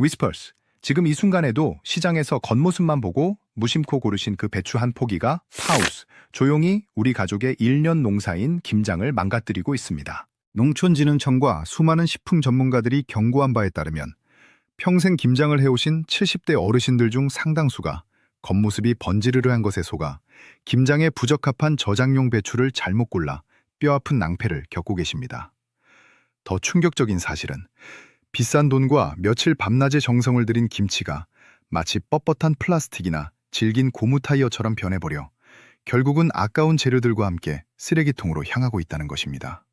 위스퍼스. 지금 이 순간에도 시장에서 겉모습만 보고 무심코 고르신 그 배추 한 포기가 파우스. 조용히 우리 가족의 1년 농사인 김장을 망가뜨리고 있습니다. 농촌진흥청과 수많은 식품 전문가들이 경고한 바에 따르면 평생 김장을 해오신 70대 어르신들 중 상당수가 겉모습이 번지르르한 것에 속아 김장에 부적합한 저장용 배추를 잘못 골라 뼈아픈 낭패를 겪고 계십니다. 더 충격적인 사실은 비싼 돈과 며칠 밤낮의 정성을 들인 김치가 마치 뻣뻣한 플라스틱이나 질긴 고무 타이어처럼 변해버려 결국은 아까운 재료들과 함께 쓰레기통으로 향하고 있다는 것입니다.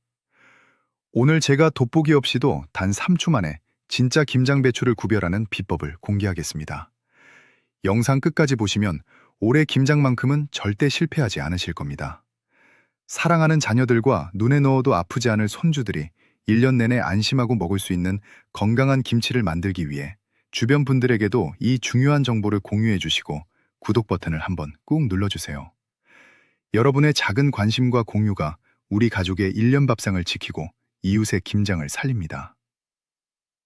오늘 제가 돋보기 없이도 단 3초 만에 진짜 김장 배추를 구별하는 비법을 공개하겠습니다. 영상 끝까지 보시면 올해 김장만큼은 절대 실패하지 않으실 겁니다. 사랑하는 자녀들과 눈에 넣어도 아프지 않을 손주들이 1년 내내 안심하고 먹을 수 있는 건강한 김치를 만들기 위해 주변 분들에게도 이 중요한 정보를 공유해 주시고 구독 버튼을 한번 꾹 눌러주세요. 여러분의 작은 관심과 공유가 우리 가족의 1년 밥상을 지키고 이웃의 김장을 살립니다.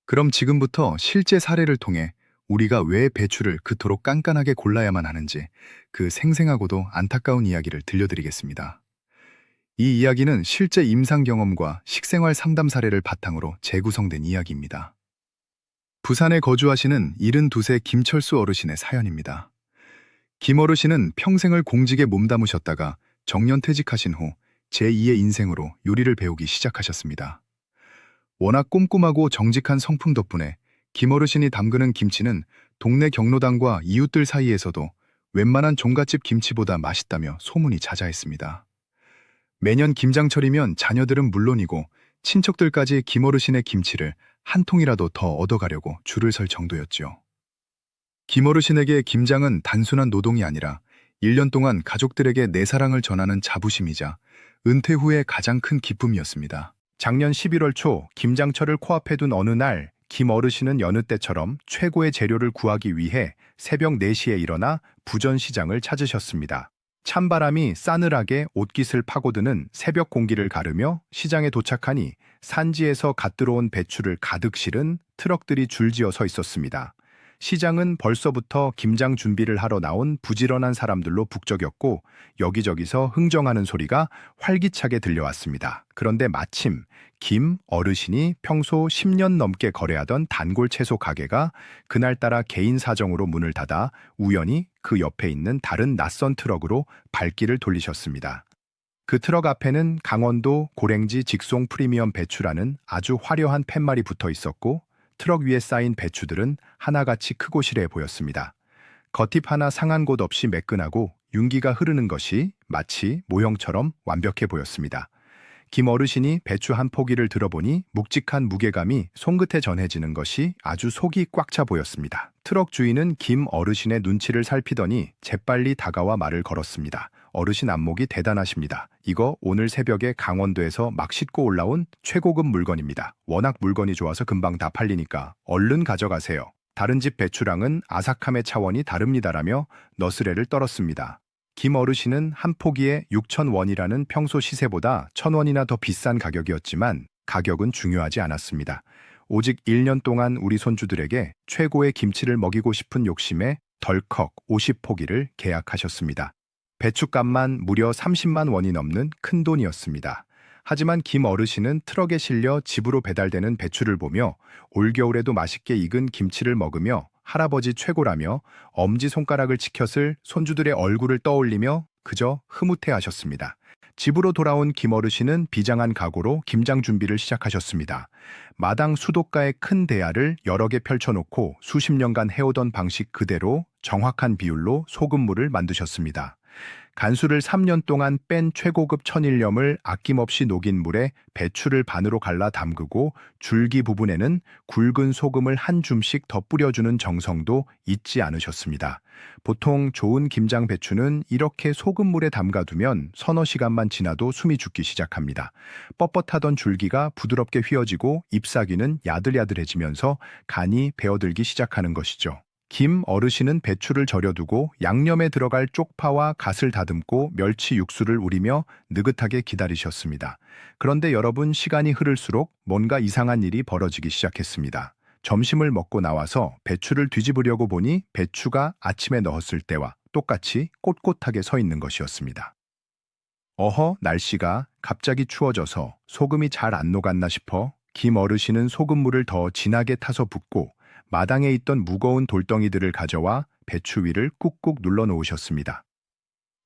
그럼 지금부터 실제 사례를 통해 우리가 왜 배추를 그토록 깐깐하게 골라야만 하는지 그 생생하고도 안타까운 이야기를 들려드리겠습니다. 이 이야기는 실제 임상 경험과 식생활 상담 사례를 바탕으로 재구성된 이야기입니다. 부산에 거주하시는 72세 김철수 어르신의 사연입니다. 김 어르신은 평생을 공직에 몸담으셨다가 정년퇴직하신 후 제2의 인생으로 요리를 배우기 시작하셨습니다. 워낙 꼼꼼하고 정직한 성품 덕분에 김 어르신이 담그는 김치는 동네 경로당과 이웃들 사이에서도 웬만한 종갓집 김치보다 맛있다며 소문이 자자했습니다. 매년 김장철이면 자녀들은 물론이고 친척들까지 김 어르신의 김치를 한 통이라도 더 얻어가려고 줄을 설 정도였죠. 김 어르신에게 김장은 단순한 노동이 아니라 1년 동안 가족들에게 내 사랑을 전하는 자부심이자 은퇴 후의 가장 큰 기쁨이었습니다. 작년 11월 초 김장철을 코앞에 둔 어느 날 김 어르신은 여느 때처럼 최고의 재료를 구하기 위해 새벽 4시에 일어나 부전시장을 찾으셨습니다. 찬바람이 싸늘하게 옷깃을 파고드는 새벽 공기를 가르며 시장에 도착하니 산지에서 갓 들어온 배추를 가득 실은 트럭들이 줄지어 서 있었습니다. 시장은 벌써부터 김장 준비를 하러 나온 부지런한 사람들로 북적였고 여기저기서 흥정하는 소리가 활기차게 들려왔습니다. 그런데 마침 김 어르신이 평소 10년 넘게 거래하던 단골 채소 가게가 그날따라 개인 사정으로 문을 닫아 우연히 그 옆에 있는 다른 낯선 트럭으로 발길을 돌리셨습니다. 그 트럭 앞에는 강원도 고랭지 직송 프리미엄 배추라는 아주 화려한 팻말이 붙어 있었고 트럭 위에 쌓인 배추들은 하나같이 크고 실해 보였습니다. 겉잎 하나 상한 곳 없이 매끈하고 윤기가 흐르는 것이 마치 모형처럼 완벽해 보였습니다. 김 어르신이 배추 한 포기를 들어보니 묵직한 무게감이 손끝에 전해지는 것이 아주 속이 꽉 차 보였습니다. 트럭 주인은 김 어르신의 눈치를 살피더니 재빨리 다가와 말을 걸었습니다. 어르신 안목이 대단하십니다. 이거 오늘 새벽에 강원도에서 막 싣고 올라온 최고급 물건입니다. 워낙 물건이 좋아서 금방 다 팔리니까 얼른 가져가세요. 다른 집 배추랑은 아삭함의 차원이 다릅니다라며 너스레를 떨었습니다. 김 어르신은 한 포기에 6천 원이라는 평소 시세보다 천 원이나 더 비싼 가격이었지만 가격은 중요하지 않았습니다. 오직 1년 동안 우리 손주들에게 최고의 김치를 먹이고 싶은 욕심에 덜컥 50포기를 계약하셨습니다. 배추값만 무려 30만 원이 넘는 큰 돈이었습니다. 하지만 김 어르신은 트럭에 실려 집으로 배달되는 배추를 보며 올겨울에도 맛있게 익은 김치를 먹으며 할아버지 최고라며 엄지손가락을 치켰을 손주들의 얼굴을 떠올리며 그저 흐뭇해 하셨습니다. 집으로 돌아온 김 어르신은 비장한 각오로 김장 준비를 시작하셨습니다. 마당 수도가의 큰 대야를 여러 개 펼쳐놓고 수십 년간 해오던 방식 그대로 정확한 비율로 소금물을 만드셨습니다. 간수를 3년 동안 뺀 최고급 천일염을 아낌없이 녹인 물에 배추를 반으로 갈라 담그고 줄기 부분에는 굵은 소금을 한 줌씩 더 뿌려주는 정성도 잊지 않으셨습니다. 보통 좋은 김장 배추는 이렇게 소금물에 담가두면 서너 시간만 지나도 숨이 죽기 시작합니다. 뻣뻣하던 줄기가 부드럽게 휘어지고 잎사귀는 야들야들해지면서 간이 배어들기 시작하는 것이죠. 김 어르신은 배추를 절여두고 양념에 들어갈 쪽파와 갓을 다듬고 멸치 육수를 우리며 느긋하게 기다리셨습니다. 그런데 여러분 시간이 흐를수록 뭔가 이상한 일이 벌어지기 시작했습니다. 점심을 먹고 나와서 배추를 뒤집으려고 보니 배추가 아침에 넣었을 때와 똑같이 꼿꼿하게 서 있는 것이었습니다. 어허, 날씨가 갑자기 추워져서 소금이 잘 안 녹았나 싶어 김 어르신은 소금물을 더 진하게 타서 붓고 마당에 있던 무거운 돌덩이들을 가져와 배추 위를 꾹꾹 눌러 놓으셨습니다.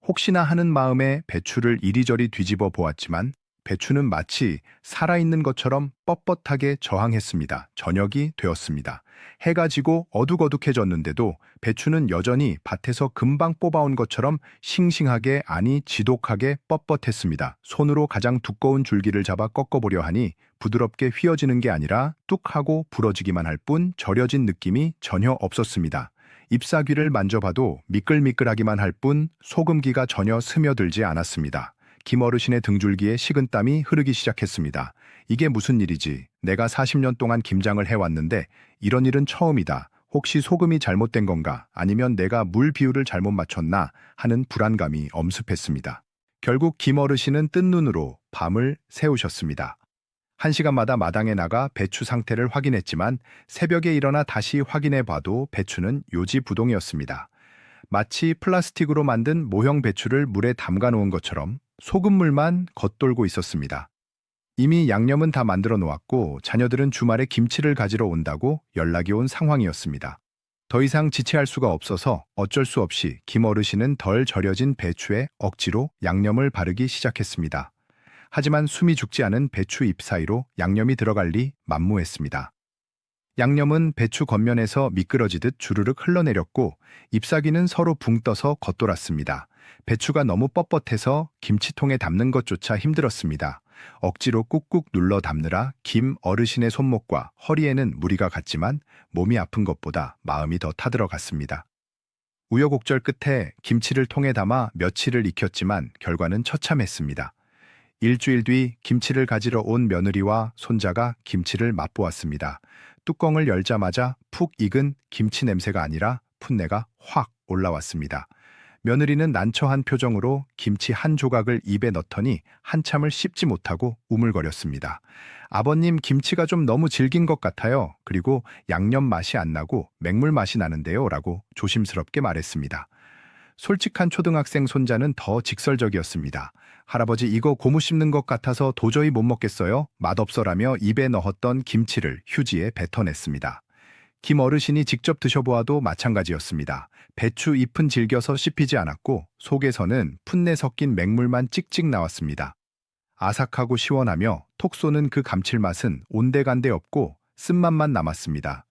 혹시나 하는 마음에 배추를 이리저리 뒤집어 보았지만 배추는 마치 살아있는 것처럼 뻣뻣하게 저항했습니다. 저녁이 되었습니다. 해가 지고 어둑어둑해졌는데도 배추는 여전히 밭에서 금방 뽑아온 것처럼 싱싱하게 아니 지독하게 뻣뻣했습니다. 손으로 가장 두꺼운 줄기를 잡아 꺾어보려 하니 부드럽게 휘어지는 게 아니라 뚝 하고 부러지기만 할 뿐 절여진 느낌이 전혀 없었습니다. 잎사귀를 만져봐도 미끌미끌하기만 할 뿐 소금기가 전혀 스며들지 않았습니다. 김어르신의 등줄기에 식은 땀이 흐르기 시작했습니다. 이게 무슨 일이지? 내가 40년 동안 김장을 해왔는데 이런 일은 처음이다. 혹시 소금이 잘못된 건가? 아니면 내가 물 비율을 잘못 맞췄나? 하는 불안감이 엄습했습니다. 결국 김어르신은 뜬 눈으로 밤을 새우셨습니다. 한 시간마다 마당에 나가 배추 상태를 확인했지만 새벽에 일어나 다시 확인해 봐도 배추는 요지부동이었습니다. 마치 플라스틱으로 만든 모형 배추를 물에 담가 놓은 것처럼 소금물만 겉돌고 있었습니다. 이미 양념은 다 만들어 놓았고 자녀들은 주말에 김치를 가지러 온다고 연락이 온 상황이었습니다. 더 이상 지체할 수가 없어서 어쩔 수 없이 김 어르신은 덜 절여진 배추에 억지로 양념을 바르기 시작했습니다. 하지만 숨이 죽지 않은 배추 잎 사이로 양념이 들어갈 리 만무했습니다. 양념은 배추 겉면에서 미끄러지듯 주르륵 흘러내렸고 잎사귀는 서로 붕 떠서 겉돌았습니다. 배추가 너무 뻣뻣해서 김치통에 담는 것조차 힘들었습니다. 억지로 꾹꾹 눌러 담느라 김 어르신의 손목과 허리에는 무리가 갔지만 몸이 아픈 것보다 마음이 더 타들어갔습니다. 우여곡절 끝에 김치를 통에 담아 며칠을 익혔지만 결과는 처참했습니다. 일주일 뒤 김치를 가지러 온 며느리와 손자가 김치를 맛보았습니다. 뚜껑을 열자마자 푹 익은 김치 냄새가 아니라 풋내가 확 올라왔습니다. 며느리는 난처한 표정으로 김치 한 조각을 입에 넣더니 한참을 씹지 못하고 우물거렸습니다. 아버님 김치가 좀 너무 질긴 것 같아요. 그리고 양념 맛이 안 나고 맹물 맛이 나는데요. 라고 조심스럽게 말했습니다. 솔직한 초등학생 손자는 더 직설적이었습니다. 할아버지 이거 고무 씹는 것 같아서 도저히 못 먹겠어요. 맛없어라며 입에 넣었던 김치를 휴지에 뱉어냈습니다. 김 어르신이 직접 드셔보아도 마찬가지였습니다. 배추 잎은 질겨서 씹히지 않았고 속에서는 풋내 섞인 맹물만 찍찍 나왔습니다. 아삭하고 시원하며 톡 쏘는 그 감칠맛은 온데간데 없고 쓴맛만 남았습니다.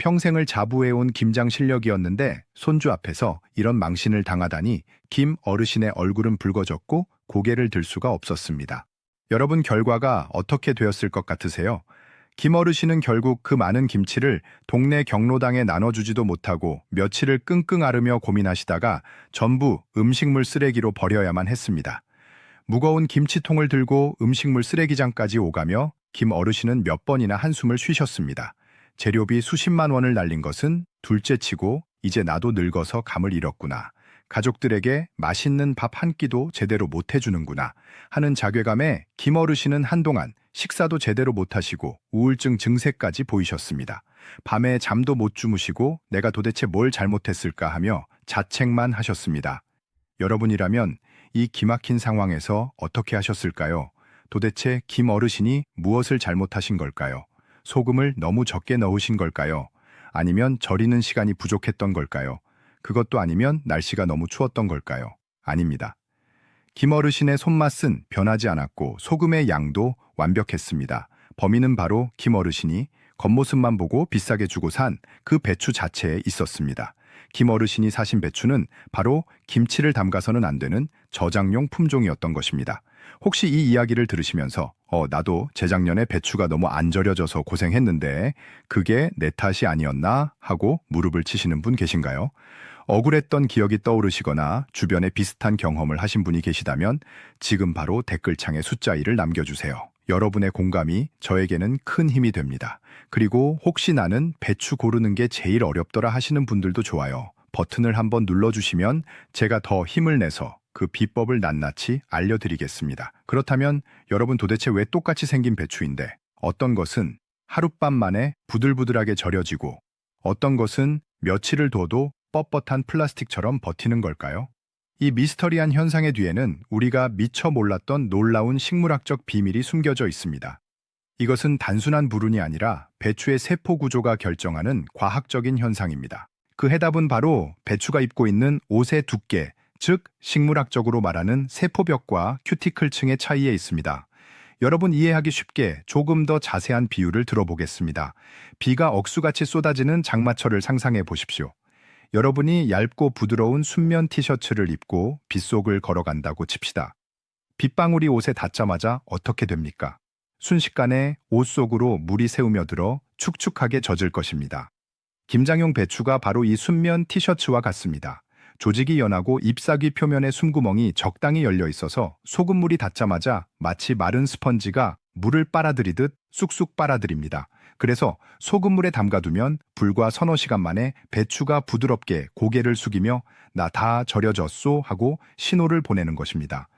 평생을 자부해온 김장 실력이었는데 손주 앞에서 이런 망신을 당하다니 김 어르신의 얼굴은 붉어졌고 고개를 들 수가 없었습니다. 여러분 결과가 어떻게 되었을 것 같으세요? 김 어르신은 결국 그 많은 김치를 동네 경로당에 나눠주지도 못하고 며칠을 끙끙 앓으며 고민하시다가 전부 음식물 쓰레기로 버려야만 했습니다. 무거운 김치통을 들고 음식물 쓰레기장까지 오가며 김 어르신은 몇 번이나 한숨을 쉬셨습니다. 재료비 수십만 원을 날린 것은 둘째치고 이제 나도 늙어서 감을 잃었구나. 가족들에게 맛있는 밥 한 끼도 제대로 못 해주는구나 하는 자괴감에 김 어르신은 한동안 식사도 제대로 못 하시고 우울증 증세까지 보이셨습니다. 밤에 잠도 못 주무시고 내가 도대체 뭘 잘못했을까 하며 자책만 하셨습니다. 여러분이라면 이 기막힌 상황에서 어떻게 하셨을까요? 도대체 김 어르신이 무엇을 잘못하신 걸까요? 소금을 너무 적게 넣으신 걸까요? 아니면 절이는 시간이 부족했던 걸까요? 그것도 아니면 날씨가 너무 추웠던 걸까요? 아닙니다. 김 어르신의 손맛은 변하지 않았고 소금의 양도 완벽했습니다. 범인은 바로 김 어르신이 겉모습만 보고 비싸게 주고 산 그 배추 자체에 있었습니다. 김 어르신이 사신 배추는 바로 김치를 담가서는 안 되는 저장용 품종이었던 것입니다. 혹시 이 이야기를 들으시면서 어 나도 재작년에 배추가 너무 안 절여져서 고생했는데 그게 내 탓이 아니었나 하고 무릎을 치시는 분 계신가요? 억울했던 기억이 떠오르시거나 주변에 비슷한 경험을 하신 분이 계시다면 지금 바로 댓글창에 숫자 1을 남겨주세요. 여러분의 공감이 저에게는 큰 힘이 됩니다. 그리고 혹시 나는 배추 고르는 게 제일 어렵더라 하시는 분들도 좋아요. 버튼을 한번 눌러주시면 제가 더 힘을 내서 그 비법을 낱낱이 알려드리겠습니다. 그렇다면 여러분 도대체 왜 똑같이 생긴 배추인데 어떤 것은 하룻밤 만에 부들부들하게 절여지고 어떤 것은 며칠을 둬도 뻣뻣한 플라스틱처럼 버티는 걸까요? 이 미스터리한 현상의 뒤에는 우리가 미처 몰랐던 놀라운 식물학적 비밀이 숨겨져 있습니다. 이것은 단순한 불운이 아니라 배추의 세포 구조가 결정하는 과학적인 현상입니다. 그 해답은 바로 배추가 입고 있는 옷의 두께, 즉 식물학적으로 말하는 세포벽과 큐티클층의 차이에 있습니다. 여러분 이해하기 쉽게 조금 더 자세한 비유를 들어보겠습니다. 비가 억수같이 쏟아지는 장마철을 상상해 보십시오. 여러분이 얇고 부드러운 순면 티셔츠를 입고 빗속을 걸어간다고 칩시다. 빗방울이 옷에 닿자마자 어떻게 됩니까? 순식간에 옷 속으로 물이 새우며 들어 축축하게 젖을 것입니다. 김장용 배추가 바로 이 순면 티셔츠와 같습니다. 조직이 연하고 잎사귀 표면의 숨구멍이 적당히 열려 있어서 소금물이 닿자마자 마치 마른 스펀지가 물을 빨아들이듯 쑥쑥 빨아들입니다. 그래서 소금물에 담가두면 불과 서너 시간 만에 배추가 부드럽게 고개를 숙이며 나 다 절여졌소 하고 신호를 보내는 것입니다.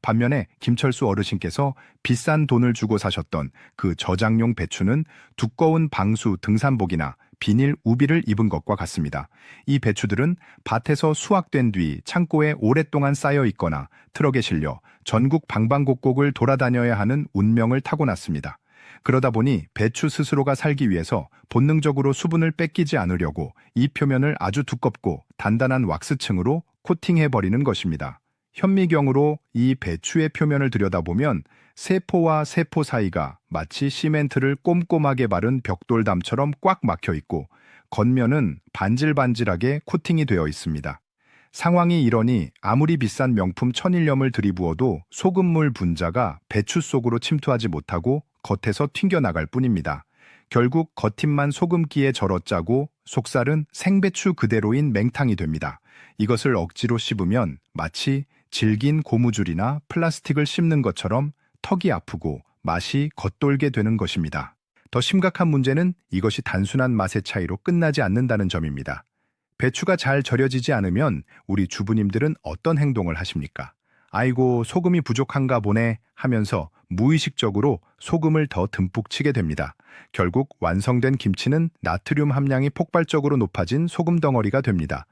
반면에 김철수 어르신께서 비싼 돈을 주고 사셨던 그 저장용 배추는 두꺼운 방수 등산복이나 비닐 우비를 입은 것과 같습니다. 이 배추들은 밭에서 수확된 뒤 창고에 오랫동안 쌓여 있거나 트럭에 실려 전국 방방곡곡을 돌아다녀야 하는 운명을 타고났습니다. 그러다 보니 배추 스스로가 살기 위해서 본능적으로 수분을 뺏기지 않으려고 이 표면을 아주 두껍고 단단한 왁스층으로 코팅해 버리는 것입니다. 현미경으로 이 배추의 표면을 들여다보면 세포와 세포 사이가 마치 시멘트를 꼼꼼하게 바른 벽돌담처럼 꽉 막혀 있고 겉면은 반질반질하게 코팅이 되어 있습니다. 상황이 이러니 아무리 비싼 명품 천일염을 들이부어도 소금물 분자가 배추 속으로 침투하지 못하고 겉에서 튕겨나갈 뿐입니다. 결국 겉잎만 소금기에 절어짜고 속살은 생배추 그대로인 맹탕이 됩니다. 이것을 억지로 씹으면 마치 질긴 고무줄이나 플라스틱을 씹는 것처럼 턱이 아프고 맛이 겉돌게 되는 것입니다. 더 심각한 문제는 이것이 단순한 맛의 차이로 끝나지 않는다는 점입니다. 배추가 잘 절여지지 않으면 우리 주부님들은 어떤 행동을 하십니까? 아이고, 소금이 부족한가 보네 하면서 무의식적으로 소금을 더 듬뿍 치게 됩니다. 결국 완성된 김치는 나트륨 함량이 폭발적으로 높아진 소금 덩어리가 됩니다.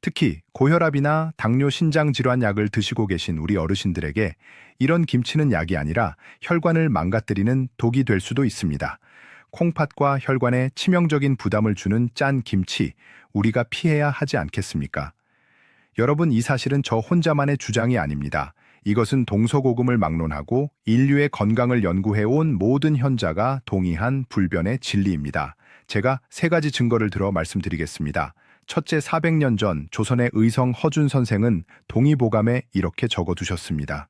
특히 고혈압이나 당뇨 신장 질환 약을 드시고 계신 우리 어르신들에게 이런 김치는 약이 아니라 혈관을 망가뜨리는 독이 될 수도 있습니다. 콩팥과 혈관에 치명적인 부담을 주는 짠 김치, 우리가 피해야 하지 않겠습니까? 여러분, 이 사실은 저 혼자만의 주장이 아닙니다. 이것은 동서고금을 막론하고 인류의 건강을 연구해온 모든 현자가 동의한 불변의 진리입니다. 제가 세 가지 증거를 들어 말씀드리겠습니다. 첫째 400년 전 조선의 의성 허준 선생은 동의보감에 이렇게 적어두셨습니다.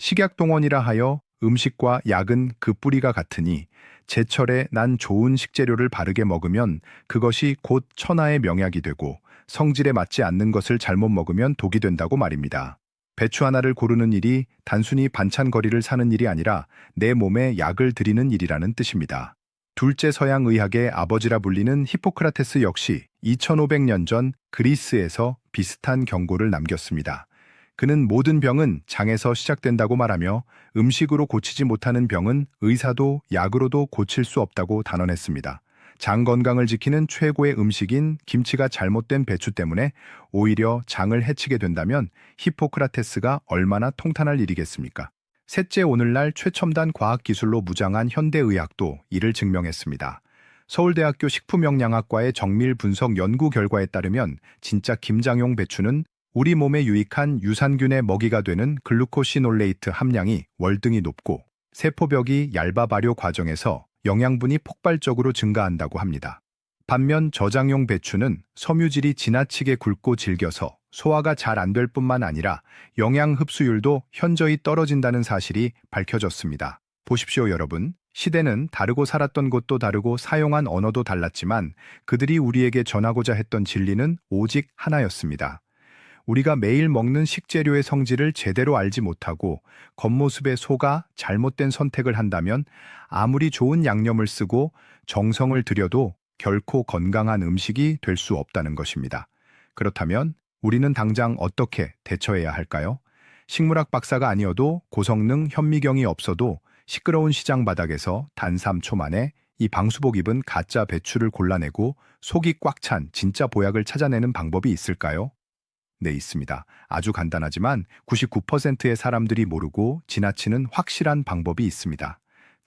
식약동원이라 하여 음식과 약은 그 뿌리가 같으니 제철에 난 좋은 식재료를 바르게 먹으면 그것이 곧 천하의 명약이 되고 성질에 맞지 않는 것을 잘못 먹으면 독이 된다고 말입니다. 배추 하나를 고르는 일이 단순히 반찬거리를 사는 일이 아니라 내 몸에 약을 들이는 일이라는 뜻입니다. 둘째 서양 의학의 아버지라 불리는 히포크라테스 역시 2500년 전 그리스에서 비슷한 경고를 남겼습니다. 그는 모든 병은 장에서 시작된다고 말하며 음식으로 고치지 못하는 병은 의사도 약으로도 고칠 수 없다고 단언했습니다. 장 건강을 지키는 최고의 음식인 김치가 잘못된 배추 때문에 오히려 장을 해치게 된다면 히포크라테스가 얼마나 통탄할 일이겠습니까? 셋째 오늘날 최첨단 과학기술로 무장한 현대의학도 이를 증명했습니다. 서울대학교 식품영양학과의 정밀 분석 연구 결과에 따르면 진짜 김장용 배추는 우리 몸에 유익한 유산균의 먹이가 되는 글루코시놀레이트 함량이 월등히 높고 세포벽이 얇아 발효 과정에서 영양분이 폭발적으로 증가한다고 합니다. 반면 저장용 배추는 섬유질이 지나치게 굵고 질겨서 소화가 잘 안 될 뿐만 아니라 영양 흡수율도 현저히 떨어진다는 사실이 밝혀졌습니다. 보십시오, 여러분. 시대는 다르고 살았던 곳도 다르고 사용한 언어도 달랐지만 그들이 우리에게 전하고자 했던 진리는 오직 하나였습니다. 우리가 매일 먹는 식재료의 성질을 제대로 알지 못하고 겉모습에 속아 잘못된 선택을 한다면 아무리 좋은 양념을 쓰고 정성을 들여도 결코 건강한 음식이 될 수 없다는 것입니다. 그렇다면 우리는 당장 어떻게 대처해야 할까요? 식물학 박사가 아니어도 고성능 현미경이 없어도 시끄러운 시장 바닥에서 단 3초 만에 이 방수복 입은 가짜 배추를 골라내고 속이 꽉 찬 진짜 보약을 찾아내는 방법이 있을까요? 네, 있습니다. 아주 간단하지만 99%의 사람들이 모르고 지나치는 확실한 방법이 있습니다.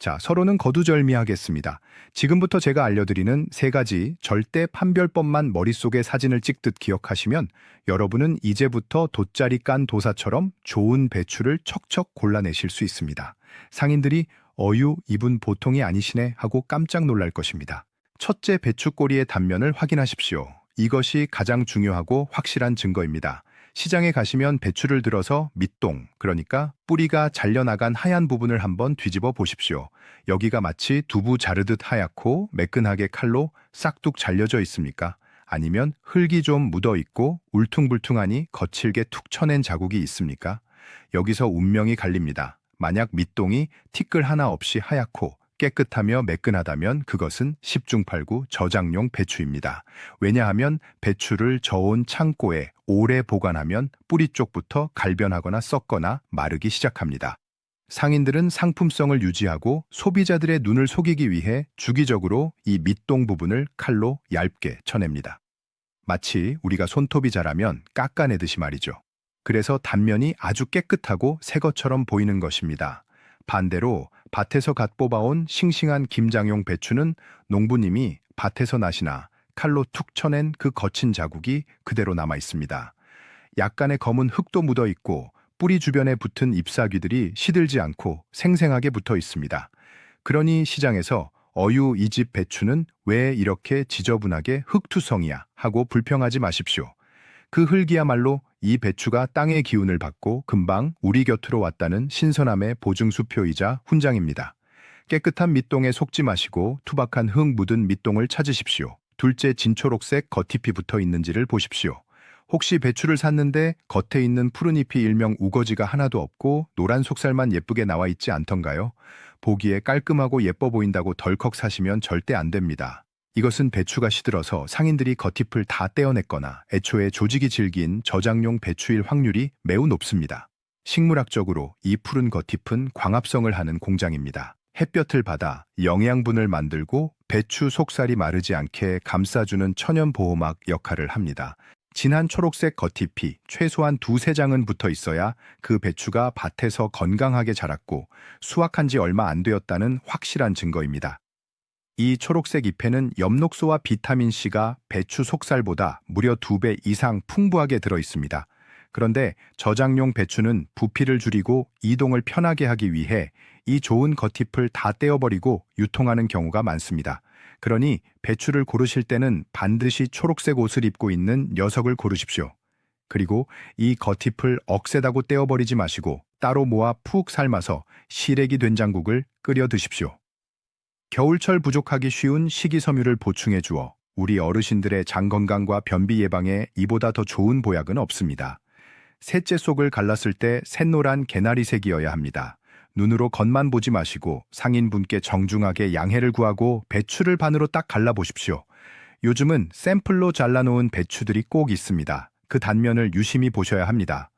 자, 서로는 거두절미하겠습니다. 지금부터 제가 알려드리는 세 가지 절대 판별법만 머릿속에 사진을 찍듯 기억하시면 여러분은 이제부터 돗자리 깐 도사처럼 좋은 배추를 척척 골라내실 수 있습니다. 상인들이 어유, 이분 보통이 아니시네 하고 깜짝 놀랄 것입니다. 첫째 배추 꼬리의 단면을 확인하십시오. 이것이 가장 중요하고 확실한 증거입니다. 시장에 가시면 배추를 들어서 밑동, 그러니까 뿌리가 잘려나간 하얀 부분을 한번 뒤집어 보십시오. 여기가 마치 두부 자르듯 하얗고 매끈하게 칼로 싹둑 잘려져 있습니까? 아니면 흙이 좀 묻어 있고 울퉁불퉁하니 거칠게 툭 쳐낸 자국이 있습니까? 여기서 운명이 갈립니다. 만약 밑동이 티끌 하나 없이 하얗고 깨끗하며 매끈하다면 그것은 10중팔구 저장용 배추입니다. 왜냐하면 배추를 저온 창고에 오래 보관하면 뿌리 쪽부터 갈변하거나 썩거나 마르기 시작합니다. 상인들은 상품성을 유지하고 소비자들의 눈을 속이기 위해 주기적으로 이 밑동 부분을 칼로 얇게 쳐냅니다. 마치 우리가 손톱이 자라면 깎아내듯이 말이죠. 그래서 단면이 아주 깨끗하고 새 것처럼 보이는 것입니다. 반대로 밭에서 갓 뽑아온 싱싱한 김장용 배추는 농부님이 밭에서 나시나 칼로 툭 쳐낸 그 거친 자국이 그대로 남아 있습니다. 약간의 검은 흙도 묻어 있고 뿌리 주변에 붙은 잎사귀들이 시들지 않고 생생하게 붙어 있습니다. 그러니 시장에서 어유 이 집 배추는 왜 이렇게 지저분하게 흙투성이야 하고 불평하지 마십시오. 그 흙이야말로 이 배추가 땅의 기운을 받고 금방 우리 곁으로 왔다는 신선함의 보증수표이자 훈장입니다. 깨끗한 밑동에 속지 마시고 투박한 흙 묻은 밑동을 찾으십시오. 둘째 진초록색 겉잎이 붙어 있는지를 보십시오. 혹시 배추를 샀는데 겉에 있는 푸른 잎이 일명 우거지가 하나도 없고 노란 속살만 예쁘게 나와 있지 않던가요? 보기에 깔끔하고 예뻐 보인다고 덜컥 사시면 절대 안 됩니다. 이것은 배추가 시들어서 상인들이 겉잎을 다 떼어냈거나 애초에 조직이 질긴 저장용 배추일 확률이 매우 높습니다. 식물학적으로 이 푸른 겉잎은 광합성을 하는 공장입니다. 햇볕을 받아 영양분을 만들고 배추 속살이 마르지 않게 감싸주는 천연보호막 역할을 합니다. 진한 초록색 겉잎이 최소한 두세 장은 붙어 있어야 그 배추가 밭에서 건강하게 자랐고 수확한 지 얼마 안 되었다는 확실한 증거입니다. 이 초록색 잎에는 엽록소와 비타민C가 배추 속살보다 무려 두배 이상 풍부하게 들어 있습니다. 그런데 저장용 배추는 부피를 줄이고 이동을 편하게 하기 위해 이 좋은 겉잎을 다 떼어버리고 유통하는 경우가 많습니다. 그러니 배추를 고르실 때는 반드시 초록색 옷을 입고 있는 녀석을 고르십시오. 그리고 이 겉잎을 억세다고 떼어버리지 마시고 따로 모아 푹 삶아서 시래기 된장국을 끓여 드십시오. 겨울철 부족하기 쉬운 식이섬유를 보충해 주어 우리 어르신들의 장 건강과 변비 예방에 이보다 더 좋은 보약은 없습니다. 셋째 속을 갈랐을 때 샛노란 개나리색이어야 합니다. 눈으로 겉만 보지 마시고 상인분께 정중하게 양해를 구하고 배추를 반으로 딱 갈라보십시오. 요즘은 샘플로 잘라놓은 배추들이 꼭 있습니다. 그 단면을 유심히 보셔야 합니다.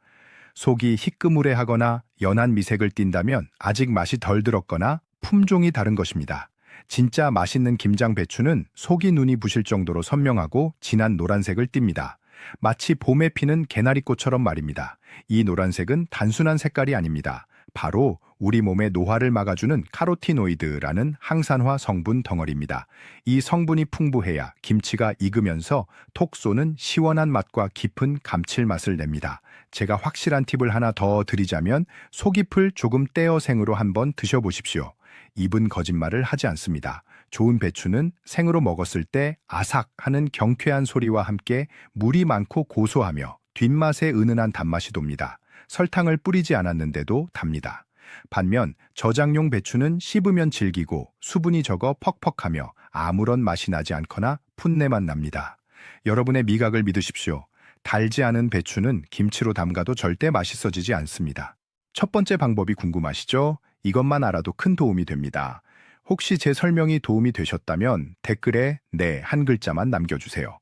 속이 희끄무레하거나 연한 미색을 띈다면 아직 맛이 덜 들었거나 품종이 다른 것입니다. 진짜 맛있는 김장 배추는 속이 눈이 부실 정도로 선명하고 진한 노란색을 띱니다. 마치 봄에 피는 개나리꽃처럼 말입니다. 이 노란색은 단순한 색깔이 아닙니다. 바로 우리 몸의 노화를 막아주는 카로티노이드라는 항산화 성분 덩어리입니다. 이 성분이 풍부해야 김치가 익으면서 톡 쏘는 시원한 맛과 깊은 감칠맛을 냅니다. 제가 확실한 팁을 하나 더 드리자면 속잎을 조금 떼어 생으로 한번 드셔보십시오. 입은 거짓말을 하지 않습니다. 좋은 배추는 생으로 먹었을 때 아삭 하는 경쾌한 소리와 함께 물이 많고 고소하며 뒷맛에 은은한 단맛이 돕니다. 설탕을 뿌리지 않았는데도 답니다. 반면 저장용 배추는 씹으면 질기고 수분이 적어 퍽퍽하며 아무런 맛이 나지 않거나 풋내만 납니다. 여러분의 미각을 믿으십시오. 달지 않은 배추는 김치로 담가도 절대 맛있어지지 않습니다. 첫 번째 방법이 궁금하시죠? 이것만 알아도 큰 도움이 됩니다. 혹시 제 설명이 도움이 되셨다면 댓글에 네 한 글자만 남겨주세요.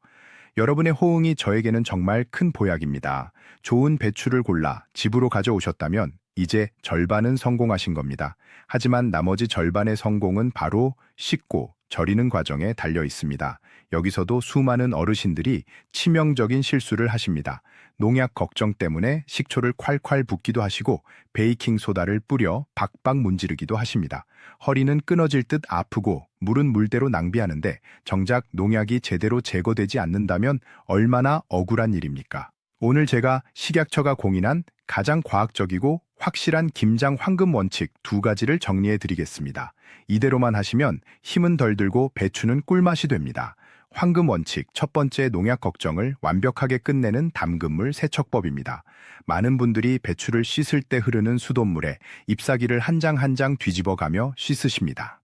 여러분의 호응이 저에게는 정말 큰 보약입니다. 좋은 배추를 골라 집으로 가져오셨다면 이제 절반은 성공하신 겁니다. 하지만 나머지 절반의 성공은 바로 씻고 절이는 과정에 달려 있습니다. 여기서도 수많은 어르신들이 치명적인 실수를 하십니다. 농약 걱정 때문에 식초를 콸콸 붓기도 하시고 베이킹 소다를 뿌려 박박 문지르기도 하십니다. 허리는 끊어질 듯 아프고 물은 물대로 낭비하는데 정작 농약이 제대로 제거되지 않는다면 얼마나 억울한 일입니까? 오늘 제가 식약처가 공인한 가장 과학적이고 확실한 김장 황금 원칙 두 가지를 정리해 드리겠습니다. 이대로만 하시면 힘은 덜 들고 배추는 꿀맛이 됩니다. 황금 원칙 첫 번째 농약 걱정을 완벽하게 끝내는 담근물 세척법입니다. 많은 분들이 배추를 씻을 때 흐르는 수돗물에 잎사귀를 한 장 한 장 뒤집어 가며 씻으십니다.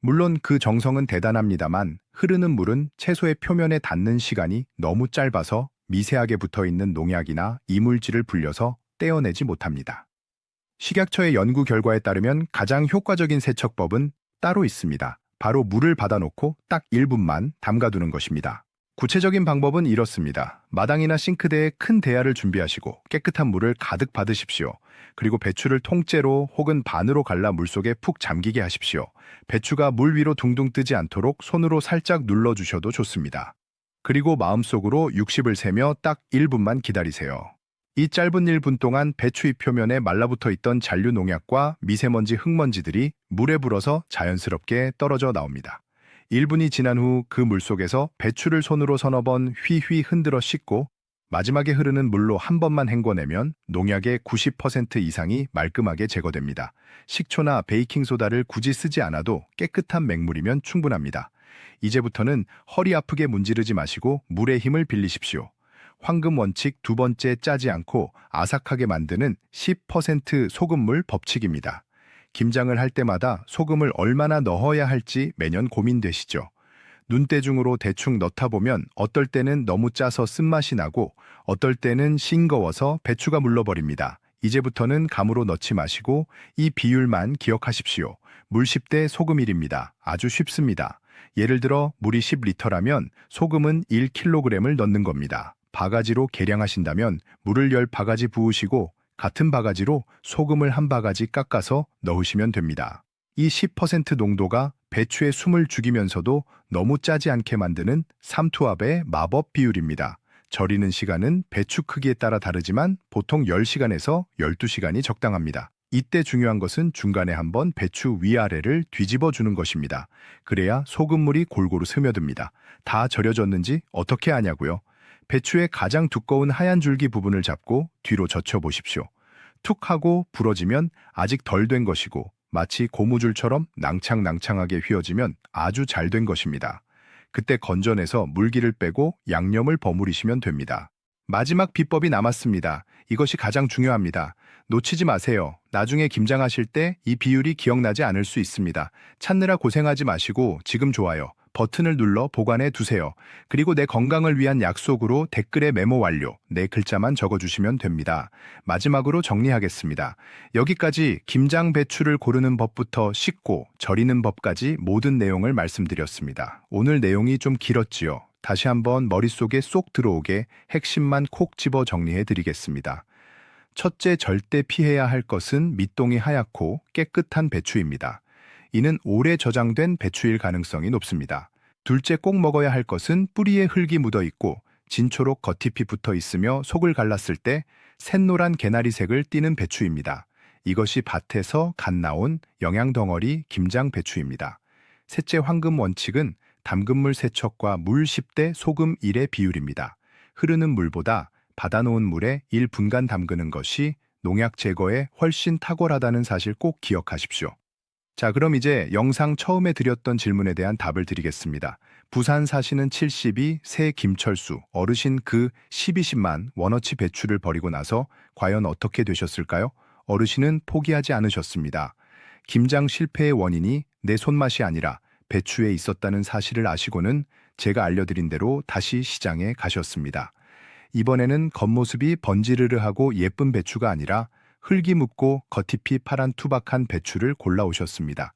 물론 그 정성은 대단합니다만 흐르는 물은 채소의 표면에 닿는 시간이 너무 짧아서 미세하게 붙어 있는 농약이나 이물질을 불려서 떼어내지 못합니다. 식약처의 연구 결과에 따르면 가장 효과적인 세척법은 따로 있습니다. 바로 물을 받아놓고 딱 1분만 담가두는 것입니다. 구체적인 방법은 이렇습니다. 마당이나 싱크대에 큰 대야를 준비하시고 깨끗한 물을 가득 받으십시오. 그리고 배추를 통째로 혹은 반으로 갈라 물속에 푹 잠기게 하십시오. 배추가 물 위로 둥둥 뜨지 않도록 손으로 살짝 눌러주셔도 좋습니다. 그리고 마음속으로 60을 세며 딱 1분만 기다리세요. 이 짧은 1분 동안 배추 잎 표면에 말라붙어 있던 잔류 농약과 미세먼지 흙먼지들이 물에 불어서 자연스럽게 떨어져 나옵니다. 1분이 지난 후 그 물속에서 배추를 손으로 서너 번 휘휘 흔들어 씻고 마지막에 흐르는 물로 한 번만 헹궈내면 농약의 90% 이상이 말끔하게 제거됩니다. 식초나 베이킹소다를 굳이 쓰지 않아도 깨끗한 맹물이면 충분합니다. 이제부터는 허리 아프게 문지르지 마시고 물의 힘을 빌리십시오. 황금 원칙 두 번째 짜지 않고 아삭하게 만드는 10% 소금물 법칙입니다. 김장을 할 때마다 소금을 얼마나 넣어야 할지 매년 고민되시죠. 눈대중으로 대충 넣다 보면 어떨 때는 너무 짜서 쓴맛이 나고 어떨 때는 싱거워서 배추가 물러버립니다. 이제부터는 감으로 넣지 마시고 이 비율만 기억하십시오. 물 10대 소금 1입니다. 아주 쉽습니다. 예를 들어 물이 10리터라면 소금은 1kg을 넣는 겁니다. 바가지로 계량하신다면 물을 10바가지 부으시고 같은 바가지로 소금을 한 바가지 깎아서 넣으시면 됩니다. 이 10% 농도가 배추의 숨을 죽이면서도 너무 짜지 않게 만드는 삼투압의 마법 비율입니다. 절이는 시간은 배추 크기에 따라 다르지만 보통 10시간에서 12시간이 적당합니다. 이때 중요한 것은 중간에 한번 배추 위아래를 뒤집어 주는 것입니다. 그래야 소금물이 골고루 스며듭니다. 다 절여졌는지 어떻게 아냐고요? 배추의 가장 두꺼운 하얀 줄기 부분을 잡고 뒤로 젖혀 보십시오. 툭 하고 부러지면 아직 덜 된 것이고 마치 고무줄처럼 낭창낭창하게 휘어지면 아주 잘 된 것입니다. 그때 건져내서 물기를 빼고 양념을 버무리시면 됩니다. 마지막 비법이 남았습니다. 이것이 가장 중요합니다. 놓치지 마세요. 나중에 김장하실 때 이 비율이 기억나지 않을 수 있습니다. 찾느라 고생하지 마시고 지금 좋아요. 버튼을 눌러 보관해 두세요. 그리고 내 건강을 위한 약속으로 댓글에 메모 완료, 내 글자만 적어주시면 됩니다. 마지막으로 정리하겠습니다. 여기까지 김장 배추를 고르는 법부터 씻고 절이는 법까지 모든 내용을 말씀드렸습니다. 오늘 내용이 좀 길었지요. 다시 한번 머릿속에 쏙 들어오게 핵심만 콕 집어 정리해 드리겠습니다. 첫째 절대 피해야 할 것은 밑동이 하얗고 깨끗한 배추입니다. 이는 오래 저장된 배추일 가능성이 높습니다. 둘째 꼭 먹어야 할 것은 뿌리에 흙이 묻어 있고 진초록 겉잎이 붙어 있으며 속을 갈랐을 때 샛노란 개나리색을 띠는 배추입니다. 이것이 밭에서 갓 나온 영양 덩어리 김장 배추입니다. 셋째 황금 원칙은 담근물 세척과 물 10대 소금 1의 비율입니다. 흐르는 물보다 받아놓은 물에 1분간 담그는 것이 농약 제거에 훨씬 탁월하다는 사실 꼭 기억하십시오. 자, 그럼 이제 영상 처음에 드렸던 질문에 대한 답을 드리겠습니다. 부산 사시는 72 새 김철수 어르신 그 12십만 원어치 배추를 버리고 나서 과연 어떻게 되셨을까요? 어르신은 포기하지 않으셨습니다. 김장 실패의 원인이 내 손맛이 아니라 배추에 있었다는 사실을 아시고는 제가 알려드린 대로 다시 시장에 가셨습니다. 이번에는 겉모습이 번지르르하고 예쁜 배추가 아니라 흙이 묻고 겉잎이 파란 투박한 배추를 골라오셨습니다.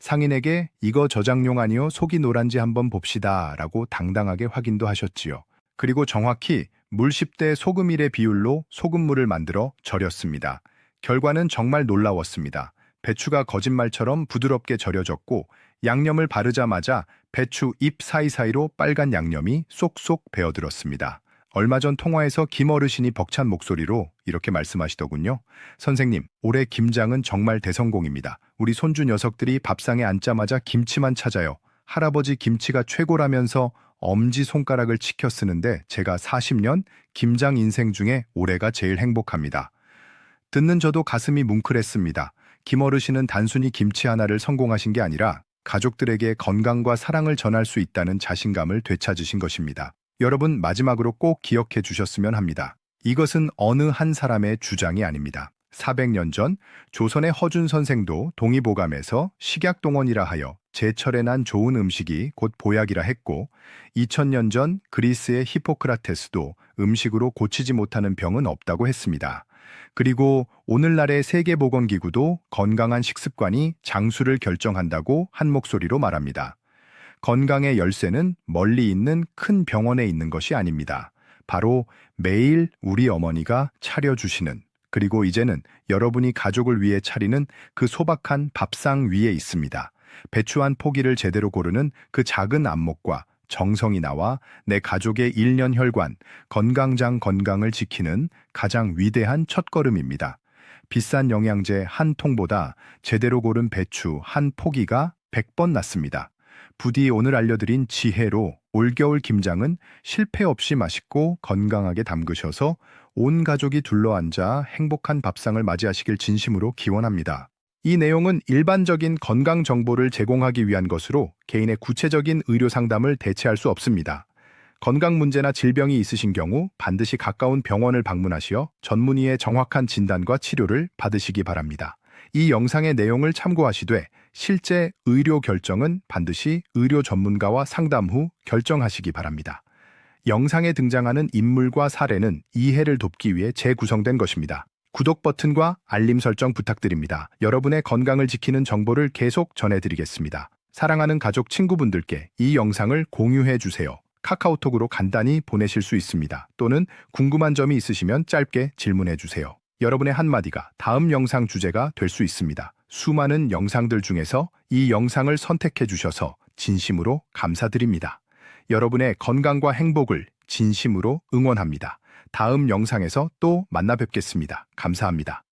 상인에게 이거 저장용 아니요 속이 노란지 한번 봅시다 라고 당당하게 확인도 하셨지요. 그리고 정확히 물 10대 소금 1의 비율로 소금물을 만들어 절였습니다. 결과는 정말 놀라웠습니다. 배추가 거짓말처럼 부드럽게 절여졌고 양념을 바르자마자 배추 잎 사이사이로 빨간 양념이 쏙쏙 배어들었습니다. 얼마 전 통화에서 김 어르신이 벅찬 목소리로 이렇게 말씀하시더군요. 선생님, 올해 김장은 정말 대성공입니다. 우리 손주 녀석들이 밥상에 앉자마자 김치만 찾아요. 할아버지 김치가 최고라면서 엄지 손가락을 치켜 쓰는데 제가 40년 김장 인생 중에 올해가 제일 행복합니다. 듣는 저도 가슴이 뭉클했습니다. 김 어르신은 단순히 김치 하나를 성공하신 게 아니라 가족들에게 건강과 사랑을 전할 수 있다는 자신감을 되찾으신 것입니다. 여러분 마지막으로 꼭 기억해 주셨으면 합니다. 이것은 어느 한 사람의 주장이 아닙니다. 400년 전 조선의 허준 선생도 동의보감에서 식약동원이라 하여 제철에 난 좋은 음식이 곧 보약이라 했고 2000년 전 그리스의 히포크라테스도 음식으로 고치지 못하는 병은 없다고 했습니다. 그리고 오늘날의 세계보건기구도 건강한 식습관이 장수를 결정한다고 한 목소리로 말합니다. 건강의 열쇠는 멀리 있는 큰 병원에 있는 것이 아닙니다. 바로 매일 우리 어머니가 차려주시는 그리고 이제는 여러분이 가족을 위해 차리는 그 소박한 밥상 위에 있습니다. 배추 한 포기를 제대로 고르는 그 작은 안목과 정성이 나와 내 가족의 일년 혈관, 건강장 건강을 지키는 가장 위대한 첫걸음입니다. 비싼 영양제 한 통보다 제대로 고른 배추 한 포기가 100번 낫습니다. 부디 오늘 알려드린 지혜로 올겨울 김장은 실패 없이 맛있고 건강하게 담그셔서 온 가족이 둘러앉아 행복한 밥상을 맞이하시길 진심으로 기원합니다. 이 내용은 일반적인 건강 정보를 제공하기 위한 것으로 개인의 구체적인 의료 상담을 대체할 수 없습니다. 건강 문제나 질병이 있으신 경우 반드시 가까운 병원을 방문하시어 전문의의 정확한 진단과 치료를 받으시기 바랍니다. 이 영상의 내용을 참고하시되 실제 의료 결정은 반드시 의료 전문가와 상담 후 결정하시기 바랍니다. 영상에 등장하는 인물과 사례는 이해를 돕기 위해 재구성된 것입니다. 구독 버튼과 알림 설정 부탁드립니다. 여러분의 건강을 지키는 정보를 계속 전해드리겠습니다. 사랑하는 가족 친구분들께 이 영상을 공유해 주세요. 카카오톡으로 간단히 보내실 수 있습니다. 또는 궁금한 점이 있으시면 짧게 질문해 주세요. 여러분의 한마디가 다음 영상 주제가 될 수 있습니다. 수많은 영상들 중에서 이 영상을 선택해 주셔서 진심으로 감사드립니다. 여러분의 건강과 행복을 진심으로 응원합니다. 다음 영상에서 또 만나 뵙겠습니다. 감사합니다.